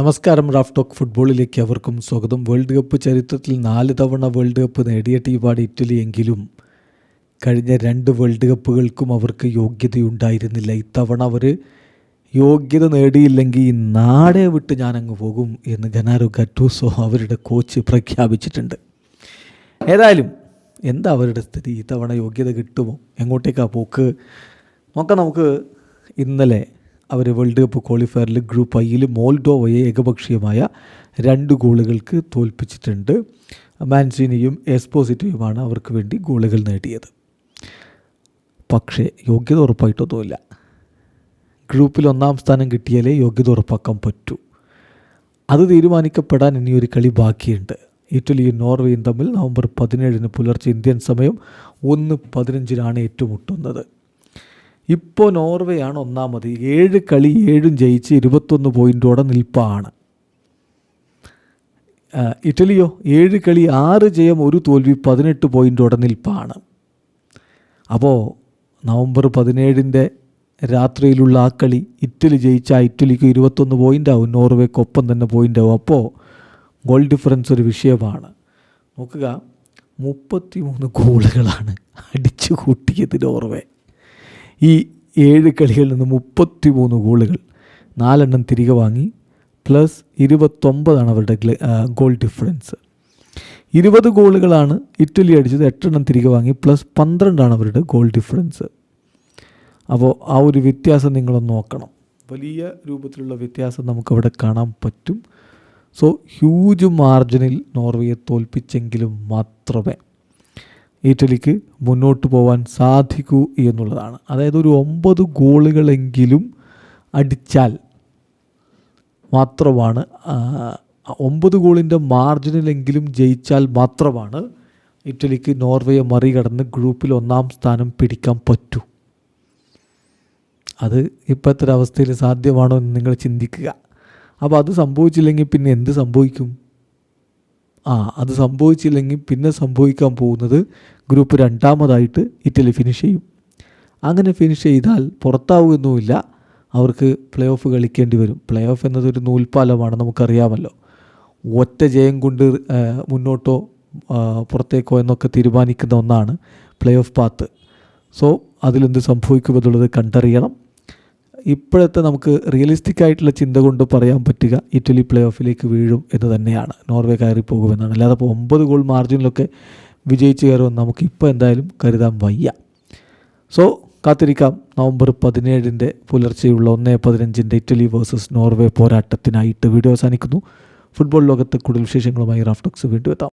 നമസ്കാരം Raf talk ഫുട്ബോളിലേക്ക് അവർക്കും സ്വാഗതം. വേൾഡ് കപ്പ് ചരിത്രത്തിൽ നാല് തവണ വേൾഡ് കപ്പ് നേടിയ ടീമാണ് ഇറ്റലി എങ്കിലും കഴിഞ്ഞ രണ്ട് വേൾഡ് കപ്പുകൾക്കും അവർക്ക് യോഗ്യതയുണ്ടായിരുന്നില്ല. ഇത്തവണ അവർ യോഗ്യത നേടിയില്ലെങ്കിൽ നാടെ വിട്ട് ഞാനങ്ങ് പോകും എന്ന് ഗനാരോ ഗറ്റൂസോ അവരുടെ കോച്ച് പ്രഖ്യാപിച്ചിട്ടുണ്ട്. ഏതായാലും എന്താ അവരുടെ സ്ഥിതി? ഇത്തവണ യോഗ്യത കിട്ടുമോ? എങ്ങോട്ടേക്കാണ് പോക്ക്? നോക്കാം നമുക്ക് ഇന്നലെ അവർ വേൾഡ് കപ്പ് ക്വാളിഫയറിൽ ഗ്രൂപ്പ് ഐയിൽ മോൾഡോവയെ ഏകപക്ഷീയമായ രണ്ട് ഗോളുകൾക്ക് തോൽപ്പിച്ചിട്ടുണ്ട്. മാൻസിനിയും എസ്പോസിറ്റീവുമാണ് അവർക്ക് വേണ്ടി ഗോളുകൾ നേടിയത്. പക്ഷേ യോഗ്യത ഉറപ്പായിട്ടൊന്നുമില്ല. ഗ്രൂപ്പിൽ ഒന്നാം സ്ഥാനം കിട്ടിയാലേ യോഗ്യത ഉറപ്പാക്കാൻ പറ്റൂ. അത് തീരുമാനിക്കപ്പെടാൻ ഇനിയൊരു കളി ബാക്കിയുണ്ട്. ഇറ്റലിയും നോർവേയും തമ്മിൽ നവംബർ പതിനേഴിന് പുലർച്ചെ ഇന്ത്യൻ സമയം ഒന്ന് പതിനഞ്ചിനാണ് ഏറ്റുമുട്ടുന്നത്. ഇപ്പോൾ നോർവേയാണ് ഒന്നാമത്. ഏഴ് കളി ഏഴും ജയിച്ച് ഇരുപത്തൊന്ന് പോയിന്റോടെ നിൽപ്പാണ്. ഇറ്റലിയോ ഏഴ് കളി ആറ് ജയം ഒരു തോൽവി പതിനെട്ട് പോയിന്റോടെ നിൽപ്പാണ്. അപ്പോൾ നവംബർ പതിനേഴിന്റെ രാത്രിയിലുള്ള ആ കളി ഇറ്റലി ജയിച്ചാൽ ഇറ്റലിക്ക് ഇരുപത്തൊന്ന് പോയിന്റ് ആവും നോർവേക്കൊപ്പം തന്നെ പോയിന്റ് ആവും അപ്പോൾ ഗോൾ ഡിഫറൻസ് ഒരു വിഷയമാണ്. നോക്കുക മുപ്പത്തി മൂന്ന് ഗോളുകളാണ് അടിച്ചു കൂട്ടിയത് നോർവേ. ഈ ഏഴ് കളികളിൽ നിന്ന് മുപ്പത്തി മൂന്ന് ഗോളുകൾ നാലെണ്ണം തിരികെ വാങ്ങി പ്ലസ് ഇരുപത്തൊമ്പതാണ് അവരുടെ ഗോൾ ഡിഫറൻസ്. ഇരുപത് ഗോളുകളാണ് ഇറ്റലി അടിച്ചത് എട്ടെണ്ണം തിരികെ വാങ്ങി പ്ലസ് പന്ത്രണ്ടാണ് അവരുടെ ഗോൾ ഡിഫറൻസ്. അപ്പോൾ ആ ഒരു വ്യത്യാസം നിങ്ങളൊന്ന് നോക്കണം. വലിയ രൂപത്തിലുള്ള വ്യത്യാസം നമുക്കവിടെ കാണാൻ പറ്റും. സോ ഹ്യൂജ് മാർജിനിൽ നോർവേയെ തോൽപ്പിച്ചെങ്കിലും മാത്രമേ ഇറ്റലിക്ക് മുന്നോട്ട് പോകാൻ സാധിക്കൂ എന്നുള്ളതാണ്. അതായത് ഒരു ഒമ്പത് ഗോളുകളെങ്കിലും അടിച്ചാൽ മാത്രമാണ് ഒമ്പത് ഗോളിന്റെ മാർജിനിലെങ്കിലും ജയിച്ചാൽ മാത്രമാണ് ഇറ്റലിക്ക് നോർവേയെ മറികടന്ന് ഗ്രൂപ്പിൽ ഒന്നാം സ്ഥാനം പിടിക്കാൻ പറ്റൂ. അത് ഇപ്പോഴത്തെ ഒരവസ്ഥയിൽ സാധ്യമാണോ എന്ന് നിങ്ങൾ ചിന്തിക്കുക. അപ്പോൾ അത് സംഭവിച്ചില്ലെങ്കിൽ പിന്നെ എന്ത് സംഭവിക്കും? ആ അത് സംഭവിച്ചില്ലെങ്കിൽ പിന്നെ സംഭവിക്കാൻ പോകുന്നത് ഗ്രൂപ്പ് രണ്ടാമതായിട്ട് ഇറ്റലി ഫിനിഷ് ചെയ്യും. അങ്ങനെ ഫിനിഷ് ചെയ്താൽ പുറത്താവുകയൊന്നുമില്ല. അവർക്ക് പ്ലേ ഓഫ് കളിക്കേണ്ടി വരും. പ്ലേ ഓഫ് എന്നതൊരു നൂൽപ്പാലമാണ് നമുക്കറിയാമല്ലോ. ഒറ്റ ജയം കൊണ്ട് മുന്നോട്ടോ പുറത്തേക്കോ എന്നൊക്കെ തീരുമാനിക്കുന്ന ഒന്നാണ് പ്ലേ ഓഫ് പാത്ത് സോ അതിലെന്ത് സംഭവിക്കുമെന്നുള്ളത് കണ്ടറിയണം. ഇപ്പോഴത്തെ നമുക്ക് റിയലിസ്റ്റിക് ആയിട്ടുള്ള ചിന്ത കൊണ്ട് പറയാൻ പറ്റുക ഇറ്റലി പ്ലേ ഓഫിലേക്ക് വീഴും എന്ന് തന്നെയാണ്. നോർവേ കയറി പോകുമെന്നാണ്. അല്ലാതെ അപ്പോൾ ഒമ്പത് ഗോൾ മാർജിനിലൊക്കെ വിജയിച്ച് കയറുമെന്ന് നമുക്ക് ഇപ്പോൾ എന്തായാലും കരുതാൻ വയ്യ. സോ കാത്തിരിക്കാം. നവംബർ പതിനേഴിന്റെ പുലർച്ചെയുള്ള ഒന്നേ പതിനഞ്ചിന്റെ ഇറ്റലി വേഴ്സസ് നോർവേ പോരാട്ടത്തിനായിട്ട് വീഡിയോ അവസാനിക്കുന്നു. ഫുട്ബോൾ ലോകത്തെ കൂടുതൽ വിശേഷങ്ങളുമായി റാഫ്റ്റോക്സ് വീണ്ടും എത്താം.